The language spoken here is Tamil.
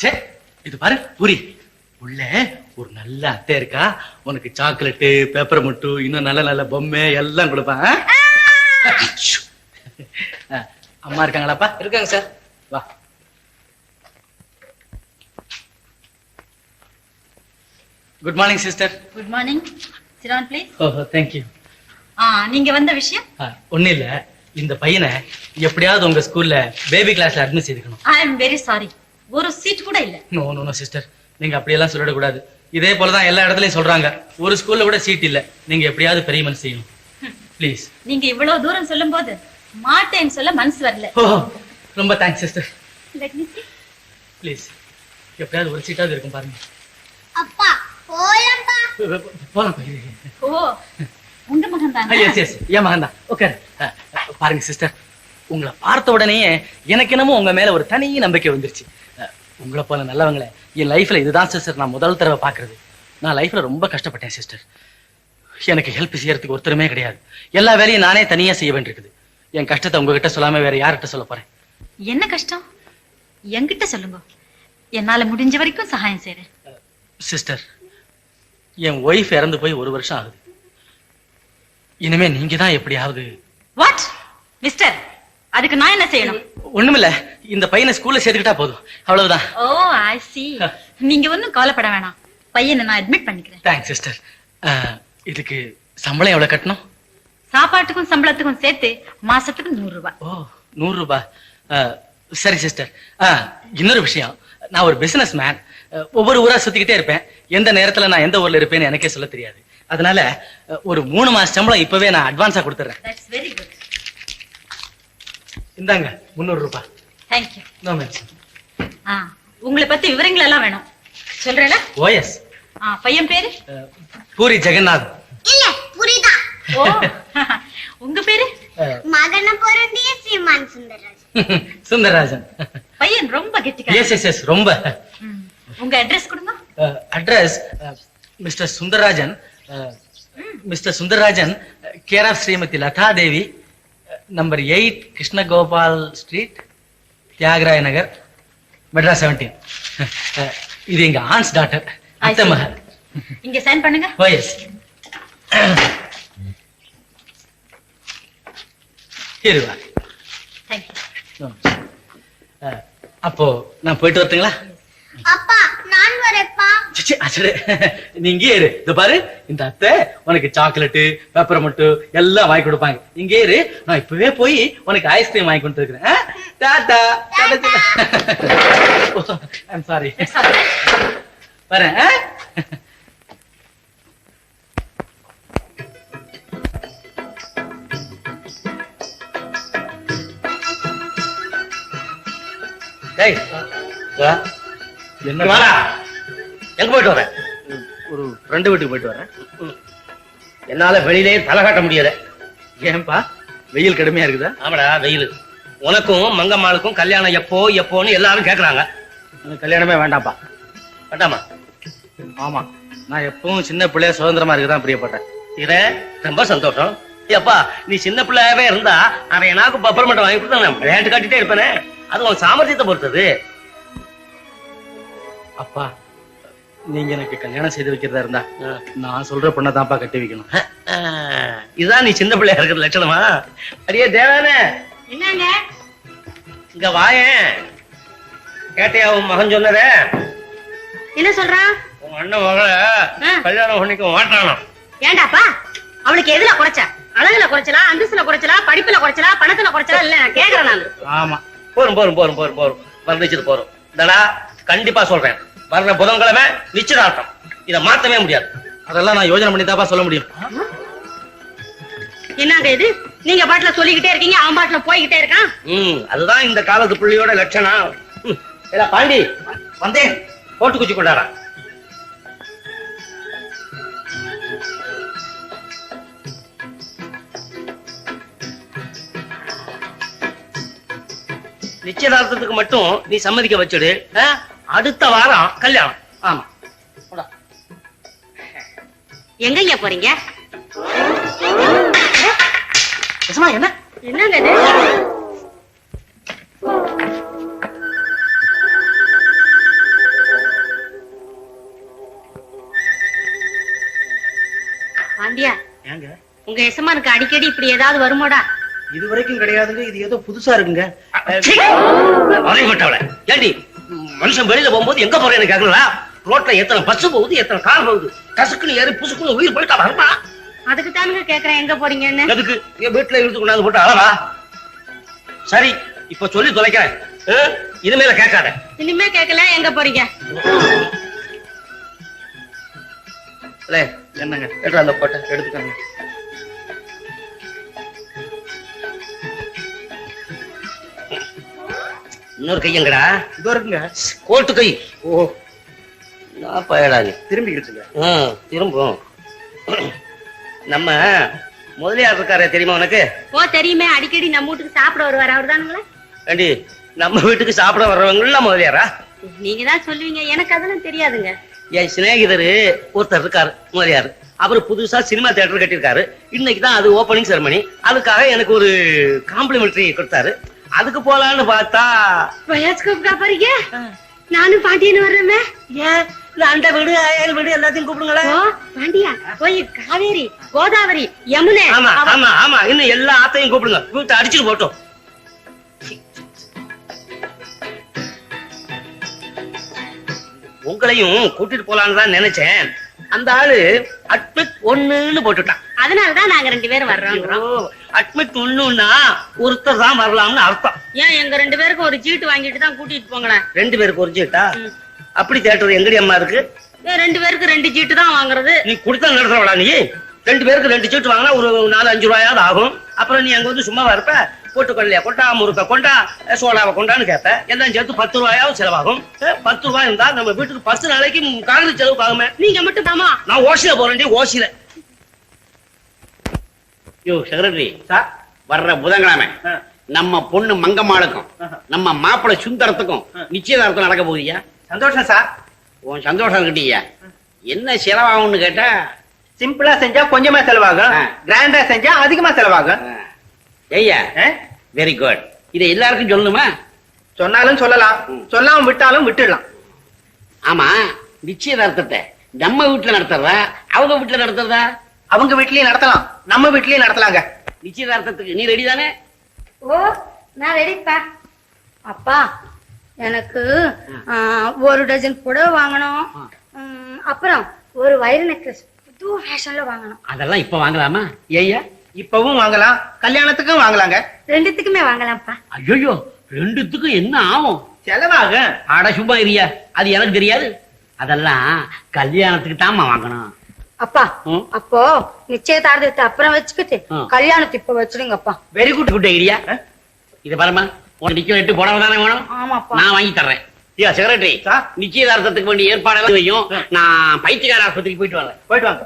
ச்சே இது பாரு பூரி. உள்ள ஒரு நல்ல அத்தை இருக்கா. உனக்கு சாக்லேட்டு பேப்பர் முட்டு இன்னும் நல்ல நல்ல பொம்மை எல்லாம் கொடுப்பேன். அம்மா இருக்காங்களாப்பா? இருக்காங்க சார். வா. Good morning sister good morning Siran please ஓஹோ தேங்க்யூ ஆ நீங்க வந்த விஷயம்? ஒன்னும் இல்ல. இந்த பையனை எப்படியாவது உங்க ஸ்கூல்ல பேபி கிளாஸ்ல அட்மிட் செய்துக்கணும். ஐ எம் வெரி சாரி ஒரு சீட் கூட இல்ல. நோ நோ நோ சிஸ்டர் நீங்க அப்படியெல்லாம் சொல்லிடக்கூடாது. இதே போலதான் எல்லா இடத்துலயும் சொல்றாங்க. ஒரு ஸ்கூல்ல கூட சீட் இல்ல. நீங்க எப்படியாவது பெரிய மனசு செய்யணும். ப்ளீஸ் நீங்க இவ்வளவு தூரம் சொல்லும்போது மாட்டேன்னு சொல்ல மனசு வரல. ஓ ரொம்ப thanks sister Let me see. Please எப்படியாவது ஒரு சீட்டாவது இருக்கும் பாருங்க. அப்பா போலப்பா போலாம். ஓ உங்க மகன் தானே எஸ் எஸ் ஏன் மகன் தான் ஓகே பாருங்க சிஸ்டர் உங்களை பார்த்த உடனே எனக்கு என்னமோ உங்க மேல ஒரு தனி நம்பிக்கை வந்துருச்சு. உங்களை போல நல்லவங்களே. என் லைஃப்ல இதுதான் சிஸ்டர் நான் முதல் தடவை பார்க்கிறது. நான் லைஃப்ல ரொம்ப கஷ்டப்பட்டேன் சிஸ்டர் எனக்கு ஹெல்ப் செய்யறதுக்கு ஒருத்தருமே கிடையாது. எல்லா வேலையும் நானே தனியா செய்ய வேண்டியிருக்குது. என் கஷ்டத்தை உங்ககிட்ட சொல்லாம வேற யார்கிட்ட சொல்ல போறேன்? என்ன கஷ்டம்? என்கிட்ட சொல்லுங்க. என்னால முடிஞ்ச வரைக்கும் சகாயம் செய்றேன். சிஸ்டர் என் ஒய்ஃப் இறந்து போய் ஒரு வருஷம் ஆகுது. இனிமே நீங்க தான் எப்படியாவது வாட் மிஸ்டர் அதுக்கு நான் என்ன செய்யணும்? ஒண்ணுமில்ல. இந்த பையனை ஸ்கூல்ல சேர்த்துக்கிட்டா போதும். அவ்வளவுதான். ஓ ஐ சி நீங்க ஒன்னும் கவலைப்பட வேணாம். பையனை நான் அட்மிட் பண்ணிக்கிறேன். தேங்க்ஸ் சிஸ்டர் இதுக்கு சம்பளம் எவ்வளவு கட்டணும்? சாப்பாட்டுக்கும் சம்பளத்துக்கும் சேர்த்து மாசத்துக்கு நூறு ரூபாய். ஓ நூறு ரூபாய் சரி சிஸ்டர் இன்னொரு விஷயம். நான் ஒரு பிசினஸ் மேன் ஒவ்வொரு ஊரா சுத்திக்கிட்டே இருப்பேன். எந்த நேரத்துல நான் எந்த ஊர்ல இருப்பேன்னு எனக்கே சொல்ல தெரியாது. அதனால ஒரு மூணு மாசம் சம்பளம் இப்பவே நான் அட்வான்ஸா கொடுத்துறேன். இந்தாங்க முந்நூறு ரூபாய். தேங்க்யூ நோ மென்ஷன் ஆ உங்களை பத்தி விவரங்கள் எல்லாம் வேணும். சொல்றேல? ஓஎஸ். ஆ பையன் பேரு? பூரி ஜெகநாத் இல்ல புரியுதா ஓ உங்க பேரு? மகன பொருந்திய சீமான் சுந்தரராஜ் சுந்தரராஜன். பையன் ரொம்ப கெட்டிக்காரன். எஸ் எஸ் எஸ் ரொம்ப. உங்க அட்ரஸ் கொடுங்க. Address mister Sundararajan mister Sundararajan care of Shrimati Latha Devi number eight Krishnagopal street Thyagaraya Nagar Madras seventeen இது எங்க ஆன்ஸ் டாக்டர் அத்தை. மகன் இங்க சைன் பண்ணுங்க. ஓஎஸ் இருவா தேங்க்யூ அப்போ நான் போயிட்டு வரட்டுங்களா? அப்பா! நான் வரப்பா சிச்சி, அச்சடே. நீ இங்கே இரு. இது பாரு. இந்த அத்தை உனக்கு சாக்லேட்டு பேப்பர் மட்டு எல்லாம் வாங்கி கொடுப்பாங்க. இங்கே இரு. நான் இப்பவே போய் உனக்கு ஐஸ்கிரீம் வாங்கி கொண்டு இருக்கிறேன். Ta ta. I'm sorry. வரேன்? டேய். என்ன எங்க போயிட்டு வர ஒரு ஃப்ரெண்டு வீட்டுக்கு போயிட்டு வரேன் என்னால வெளியிலே தலை காட்ட முடியல. ஏன்பா வெயில் கடுமையா இருக்குதா? ஆமாடா வெயில். உனக்கும் மங்கம்மாளுக்கும் கல்யாணம் எப்போ எப்போன்னு எல்லாரும் கேக்குறாங்க. கல்யாணமே வேண்டாம்ப்பா. வேண்டாமா? ஆமா நான் எப்பவும் சின்ன பிள்ளைய சுதந்திரமா இருக்குதான் பிரியப்பட்டேன். இத ரொம்ப சந்தோஷம். ஏப்பா நீ சின்ன பிள்ளையாவே இருந்தா அவன் எனக்கு பப்பர் மட்டும் வாங்கி கொடுத்தா நான் விளையாட்டு காட்டிட்டே இருப்பேனே. அது உன் சாமர்த்தியத்தை பொறுத்தது. அப்பா நீங்க எனக்கு கல்யாணம் செய்து வைக்கிறதா இருந்தா நான் சொல்ற பொண்ணை தான்ப்பா கட்டி வைக்கணும். இதுதான் நீ சின்ன பிள்ளையா இருக்கிற லட்சணமா? அடியே தேவானே. என்னங்க? இங்க வாயேன். கேட்டையா உன் மகன் சொன்னதே? என்ன சொல்றான் உன் அண்ணன் மகளை. கல்யாணம் பண்ணிக்க மாட்டானா? ஏண்டாப்பா? அவளுக்கு எதுல குறைச்ச? அழகுல குறைச்சலா அந்தஸ்துல குறைச்சலா படிப்புல குறைச்சலா பணத்துல குறைச்சலா இல்ல நான் கேக்குறேன் நான். ஆமா. போரும் போரும் போரும் போரும் போரும். வந்துச்சது போரும். தடா கண்டிப்பா சொல்றேன். வர்ற புதன்கிழமை நிச்சயதார்த்தம். இத மாத்தவே முடியாது. அதெல்லாம் நான் யோசனை பண்ணி தான்ப்பா சொல்ல முடியும். என்னங்க இது? நீங்க பாட்டுல சொல்லிக்கிட்டே இருக்கீங்க அவன் பாட்டுல போய்கிட்டே இருக்கான். ம் அதுதான் இந்த காலத்து புள்ளியோட லட்சணம். ஏடா பாண்டி வந்தேன். போட்டு குச்சி கொண்டாடா. நிச்சயதார்த்தத்துக்கு மட்டும் நீ சம்மதிக்க வச்சுடு? அடுத்த வாரம் கல்யாணம். ஆமா. எங்கங்க போறீங்க? என்ன? என்ன பாண்டியா உங்க எசமானுக்கு அடிக்கடி இப்படி ஏதாவது வருமாடா? இது வரைக்கும் கிடையாதுங்க இது ஏதோ புதுசா இருக்குங்க. ஏண்டி? மனுஷன் வெளியில போகும்போது எங்க போறேன்னு கேக்குறா ரோட்ல எத்தனை பஸ் போகுது எத்தனை கார் போகுது? கசுக்குன்னு ஏறி புசுக்குன்னு உயிர் போயிட்டா வருமா அதுக்கு தானுங்க கேக்குறேன். எங்க போறீங்கன்னு? எதுக்கு? என் வீட்டுல இழுத்து கொண்டாந்து போட்டு அளவா சரி இப்ப சொல்லி தொலைக்கிறேன்? இனிமேல கேட்காத. இனிமே கேட்கல. எங்க போறீங்க? என்னங்க? போட்டை எடுத்துக்கங்க. இன்னொரு கையங்கடா இதோ இருக்குங்க. கோட்டு கை. ஓ நான் பயடாது திரும்பிக்கிடுச்சுங்க திரும்பும் நம்ம முதலியார் இருக்காரே தெரியுமா உனக்கு? ஓ தெரியுமே. அடிக்கடி நம்ம வீட்டுக்கு சாப்பிட வருவார். அவர் தானுங்களா? ஏண்டி நம்ம வீட்டுக்கு சாப்பிட வர்றவங்கள முதலியாரா? நீங்க தான் சொல்லுவீங்க. எனக்கு அதெல்லாம் தெரியாதுங்க. என் சிநேகிதரு ஒருத்தர் இருக்காரு முதலியார். அவர் புதுசா சினிமா தியேட்டர் கட்டியிருக்காரு. இன்னைக்கு தான் அது ஓபனிங் செரமனி அதுக்காக எனக்கு ஒரு காம்ப்ளிமெண்டரி கொடுத்தாரு. அதுக்கு போலான்னு பார்த்தா. பயாஸ்கோப்கா போறீங்க? நானும் பாண்டியன் வர்றேன் ஏன்? அந்த வீடு அயல் வீடு எல்லாத்தையும் கூப்பிடுங்களேன். பாண்டியா? போய் காவேரி கோதாவரி யமுனை. ஆமா ஆமா. ஆமா இன்னும் எல்லா ஆத்தையும் கூப்பிடுங்க. வீட்டை அடிச்சுட்டு போட்டோம் உங்களையும் கூட்டிட்டு போலான்னு தான் நினைச்சேன். அந்த ஆளு அட்மிட் ஒண்ணுன்னு போட்டுட்டான். அதனாலதான் நாங்க ரெண்டு பேரும் வர்றோம் அட்மிட் ஒண்ணுன்னா ஒருத்தர் தான் வரலாம்னு அர்த்தம். ஏன் எங்க ரெண்டு பேருக்கும் ஒரு சீட்டு வாங்கிட்டு தான் கூட்டிட்டு போங்களேன்? ரெண்டு பேருக்கு ஒரு சீட்டா. அப்படி தேட்டர் எங்கடி அம்மா இருக்கு? ரெண்டு பேருக்கு ரெண்டு சீட்டு தான் வாங்குறது. நீ கொடுத்தா நடத்துறவளா நீ? ரெண்டு பேருக்கு ரெண்டு சீட்டு வாங்கினா ஒரு நாலு அஞ்சு ரூபாயாவது ஆகும். அப்புறம் நீ அங்க வந்து சும்மாவா இருப்ப போட்டுக்கொள்ளையா கொண்டா முறுக்க கொண்டா சோடாவை கொண்டான்னு கேட்ப எல்லாம் சேர்த்து பத்து ரூபாயாவது செலவாகும். பத்து ரூபாய் இருந்தா நம்ம வீட்டுக்கு பத்து நாளைக்கு காலத்து செலவுக்கு ஆகுமே. நீங்க மட்டும் தாமா? நான் ஓசில போறேன்டி ஓசில யோ செக்ரட்டரி சார் வர்ற புதன்கிழமை. நம்ம பொண்ணு மங்கம்மாளுக்கும். நம்ம மாப்பிள்ளை சுந்தரத்துக்கும் நிச்சயதார்த்தம் நடக்க போகுதியா சந்தோஷம் சார். உன் சந்தோஷம் கிட்டியா என்ன செலவாகும்னு கேட்டா? சிம்பிளா செஞ்சா கொஞ்சமா செலவாகும். கிராண்டா செஞ்சா அதிகமா செலவாகும். ஐயா? வெரி குட் இதை எல்லாருக்கும் சொல்லணுமா? சொன்னாலும் சொல்லலாம். சொல்லாம விட்டாலும் விட்டுடலாம். ஆமா நிச்சயதார்த்தத்தை நம்ம வீட்டுல நடத்துறதா? அவங்க வீட்டுல நடத்துறதா? அவங்க வீட்லயும் நடத்தலாம். நம்ம வீட்லயும் நடத்தலாங்க. நிச்சயதார்த்தத்துக்கு. நீ ரெடி தானே? ஓ நான் ரெடிப்பா அப்பா எனக்கு ஒரு டஜன் புடவை வாங்கணும். அப்புறம் ஒரு வயிறு நெக்லஸ் புது ஃபேஷன்ல வாங்கணும். அதெல்லாம் இப்ப வாங்கலாமா? ஐயா இப்பவும் வாங்கலாம். கல்யாணத்துக்கும் வாங்கலாங்க. ரெண்டுத்துக்குமே வாங்கலாம்ப்பா. ஐயோ ரெண்டுத்துக்கும் என்ன ஆகும்? செலவாகும். ஆட சும்மா இரியா அது எனக்கு தெரியாது. அதெல்லாம் கல்யாணத்துக்கு தாம்மா வாங்கணும். அப்பா. அப்போ நிச்சயதார்த்தத்தை அப்புறம் வச்சுக்கிட்டு. கல்யாணத்தை இப்ப வச்சிருங்கப்பா வெரி குட் குட் ஐடியா. இது பாருமா உன் நிக்க எட்டு புடவை தானே வேணும்? ஆமாப்பா. நான் வாங்கி தர்றேன். ஐயா செக்ரட்டரி சார். நிச்சயதார்த்தத்துக்கு வேண்டிய செய்யும். நான் பைத்தியக்கார ஆஸ்பத்திரிக்கு போயிட்டு வரேன். போயிட்டு வாங்க.